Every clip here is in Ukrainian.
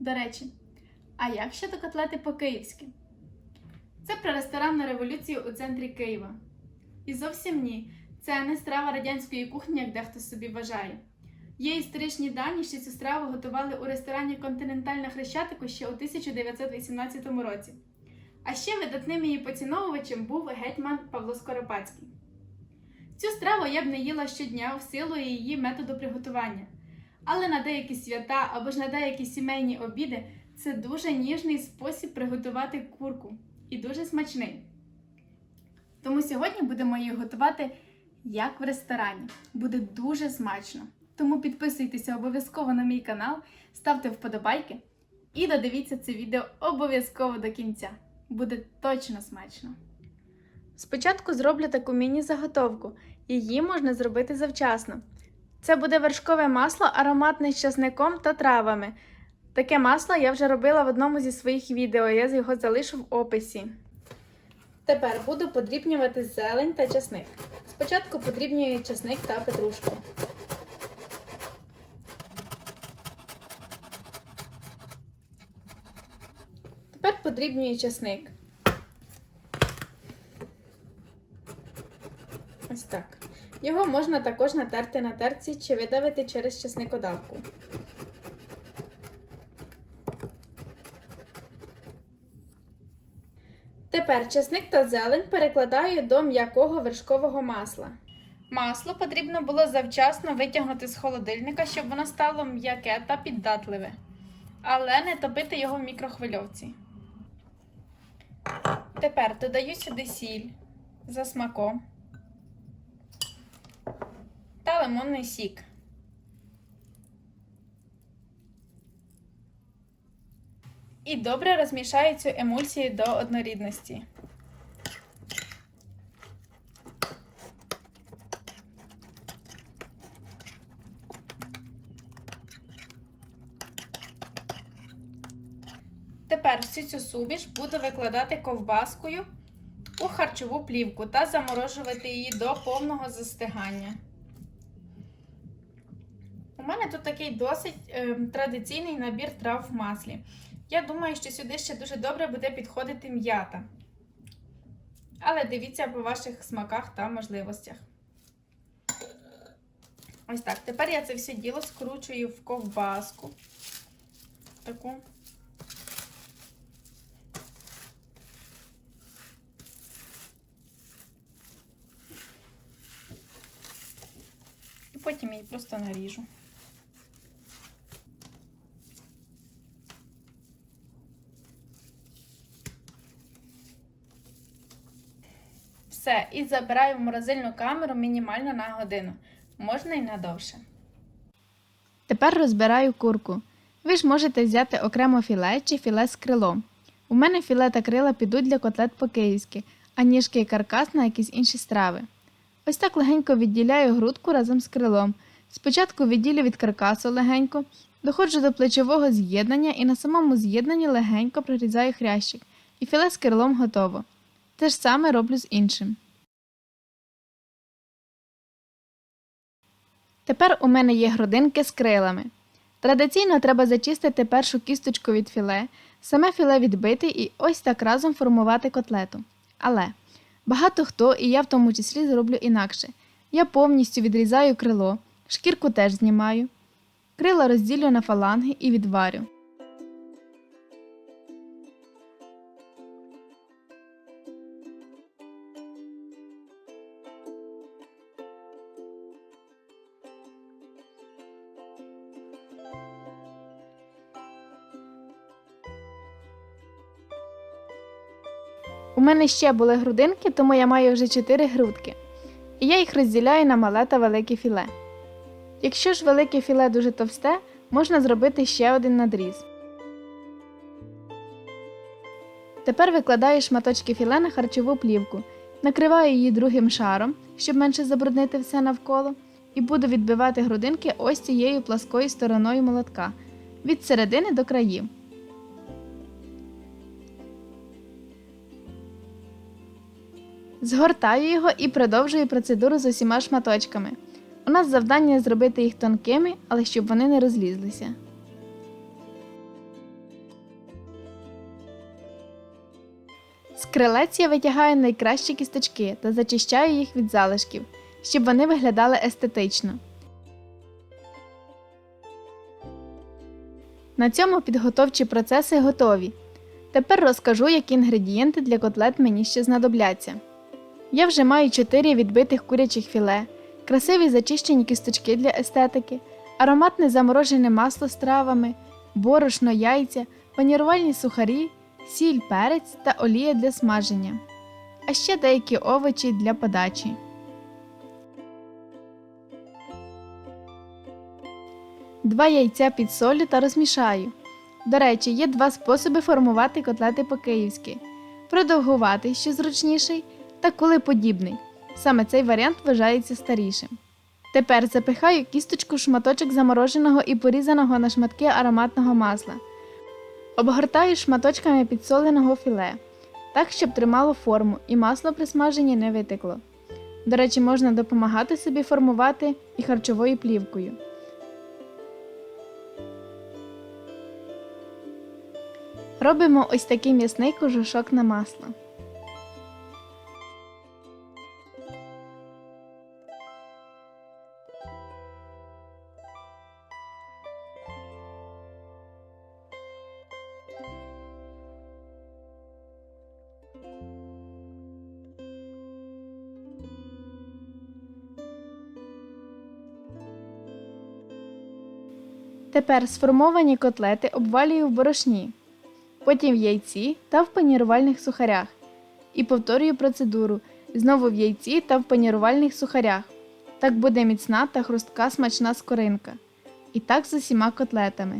До речі, а як щодо котлети по-київськи? Це про ресторанну революцію у центрі Києва. І зовсім ні, це не страва радянської кухні, як дехто собі вважає. Є історичні дані, що цю страву готували у ресторані Континентальна Хрещатику ще у 1918 році. А ще видатним її поціновувачем був гетьман Павло Скоропадський. Цю страву я б не їла щодня в силу її методу приготування. Але на деякі свята або ж на деякі сімейні обіди це дуже ніжний спосіб приготувати курку і дуже смачний. Тому сьогодні будемо її готувати як в ресторані. Буде дуже смачно. Тому підписуйтеся обов'язково на мій канал, ставте вподобайки і додивіться це відео обов'язково до кінця. Буде точно смачно. Спочатку зроблю таку міні-заготовку. Її можна зробити завчасно. Це буде вершкове масло ароматне з часником та травами. Таке масло я вже робила в одному зі своїх відео, я його залишу в описі. Тепер буду подрібнювати зелень та часник. Спочатку подрібнюю часник та петрушку. Тепер подрібнюю часник. Ось так. Його можна також натерти на терці чи видавити через часникодавку. Тепер часник та зелень перекладаю до м'якого вершкового масла. Масло потрібно було завчасно витягнути з холодильника, щоб воно стало м'яке та піддатливе, але не топити його в мікрохвильовці. Тепер додаю сюди сіль за смаком та лимонний сік. І добре розмішаю цю емульсію до однорідності. Тепер всю цю суміш буду викладати ковбаскою у харчову плівку та заморожувати її до повного застигання. У мене тут такий досить е, традиційний набір трав в маслі. Я думаю, що сюди ще дуже добре буде підходити м'ята. Але дивіться по ваших смаках та можливостях. Ось так. Тепер я це все діло скручую в ковбаску. Таку. І потім її просто наріжу. Все, і забираю в морозильну камеру мінімально на годину. Можна і на довше. Тепер розбираю курку. Ви ж можете взяти окремо філе чи філе з крилом. У мене філе та крила підуть для котлет по-київськи, а ніжки і каркас на якісь інші страви. Ось так легенько відділяю грудку разом з крилом. Спочатку відділю від каркасу легенько, доходжу до плечового з'єднання і на самому з'єднанні легенько прорізаю хрящик, і філе з крилом готово. Те ж саме роблю з іншим. Тепер у мене є грудинки з крилами. Традиційно треба зачистити першу кісточку від філе, саме філе відбити і ось так разом формувати котлету. Але багато хто, і я в тому числі зроблю інакше. Я повністю відрізаю крило, шкірку теж знімаю. Крила розділю на фаланги і відварю. У мене ще були грудинки, тому я маю вже 4 грудки. І я їх розділяю на мале та велике філе. Якщо ж велике філе дуже товсте, можна зробити ще один надріз. Тепер викладаю шматочки філе на харчову плівку, накриваю її другим шаром, щоб менше забруднити все навколо, і буду відбивати грудинки ось цією пласкою стороною молотка від середини до країв. Згортаю його і продовжую процедуру з усіма шматочками. У нас завдання зробити їх тонкими, але щоб вони не розлізлися. Скрилець я витягаю найкращі кісточки та зачищаю їх від залишків, щоб вони виглядали естетично. На цьому підготовчі процеси готові. Тепер розкажу, які інгредієнти для котлет мені ще знадобляться. Я вже маю 4 відбитих курячих філе, красиві зачищені кісточки для естетики, ароматне заморожене масло з травами, борошно, яйця, панірувальні сухарі, сіль, перець та олія для смаження, а ще деякі овочі для подачі. Два яйця підсолю та розмішаю. До речі, є два способи формувати котлети по-київськи: продовгуватий, що зручніший, та кулеподібний. Саме цей варіант вважається старішим. Тепер запихаю кісточку шматочок замороженого і порізаного на шматки ароматного масла. Обгортаю шматочками підсоленого філе, так, щоб тримало форму і масло при смаженні не витекло. До речі, можна допомагати собі формувати і харчовою плівкою. Робимо ось такий м'ясний кожушок на масло. Тепер сформовані котлети обвалюю в борошні, потім в яйці та в панірувальних сухарях. І повторюю процедуру знову в яйці та в панірувальних сухарях. Так буде міцна та хрустка смачна скоринка. І так з усіма котлетами.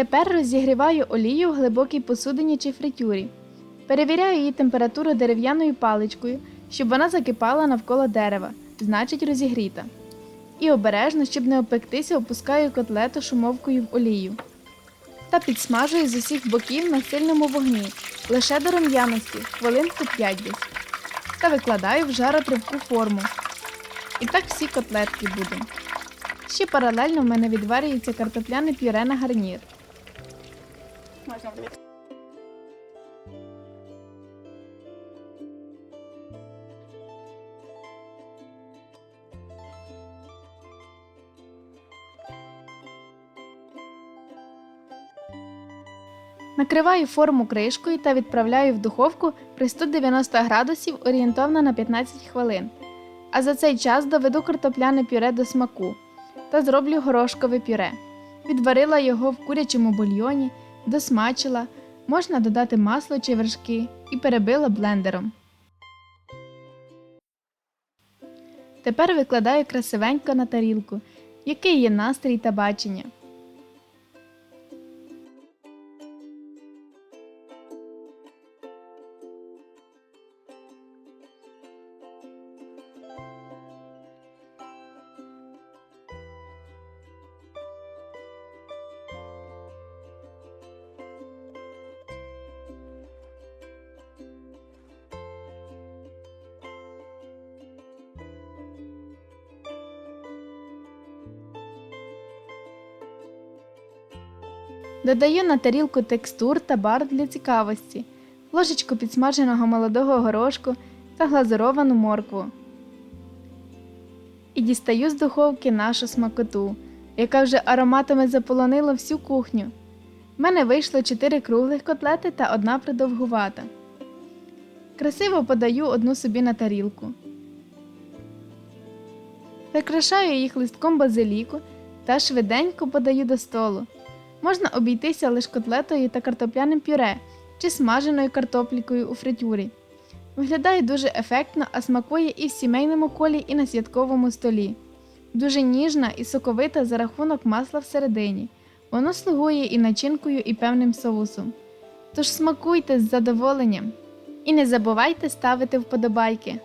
Тепер розігріваю олію в глибокій посудині чи фритюрі. Перевіряю її температуру дерев'яною паличкою, щоб вона закипала навколо дерева, значить розігріта. І обережно, щоб не опектися, опускаю котлету шумовкою в олію. Та підсмажую з усіх боків на сильному вогні, лише до рум'яності, хвилинку 5 десь. Та викладаю в жаротривку форму. І так всі котлетки будуть. Ще паралельно в мене відварюється картопляне пюре на гарнір. Можна буде. Накриваю форму кришкою та відправляю в духовку при 190 градусів орієнтовно на 15 хвилин. А за цей час доведу картопляне пюре до смаку та зроблю горошкове пюре. Відварила його в курячому бульйоні, досмачила, можна додати масло чи вершки і перебила блендером. Тепер викладаю красивенько на тарілку, який є настрій та бачення. Додаю на тарілку текстур та бар для цікавості, ложечку підсмаженого молодого горошку та глазуровану моркву. І дістаю з духовки нашу смакоту, яка вже ароматами заполонила всю кухню. В мене вийшло 4 круглих котлети та одна придовгувата. Красиво подаю одну собі на тарілку. Прикрашаю їх листком базиліку та швиденько подаю до столу. Можна обійтися лише котлетою та картопляним пюре чи смаженою картоплікою у фритюрі. Виглядає дуже ефектно, а смакує і в сімейному колі, і на святковому столі. Дуже ніжна і соковита за рахунок масла всередині, Воно слугує і начинкою, і певним соусом. Тож смакуйте з задоволенням і не забувайте ставити вподобайки.